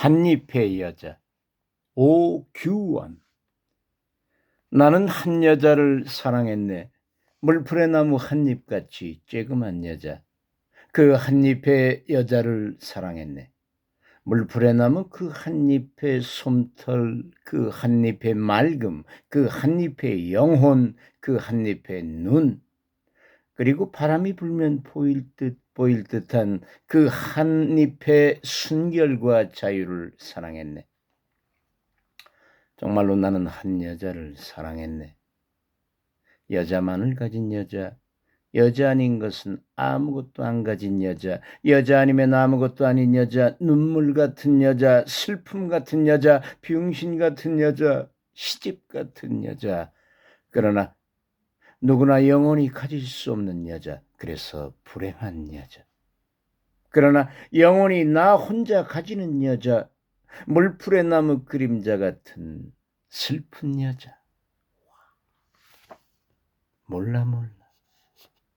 한잎의 여자 오규원 나는 한 여자를 사랑했네. 물풀의 나무 한잎같이 쬐그만 여자. 그 한잎의 여자를 사랑했네. 물풀의 나무 그 한잎의 솜털, 그 한잎의 맑음, 그 한잎의 영혼, 그 한잎의 눈, 그리고 바람이 불면 보일 듯 보일 듯한 그 한 잎의 순결과 자유를 사랑했네. 정말로 나는 한 여자를 사랑했네. 여자만을 가진 여자, 여자 아닌 것은 아무것도 안 가진 여자, 여자 아니면 아무것도 아닌 여자, 눈물 같은 여자, 슬픔 같은 여자, 병신 같은 여자, 시집 같은 여자. 그러나 누구나 영원히 가질 수 없는 여자, 그래서 불행한 여자. 그러나 영원히 나 혼자 가지는 여자, 물풀의 나무 그림자 같은 슬픈 여자. 몰라 몰라.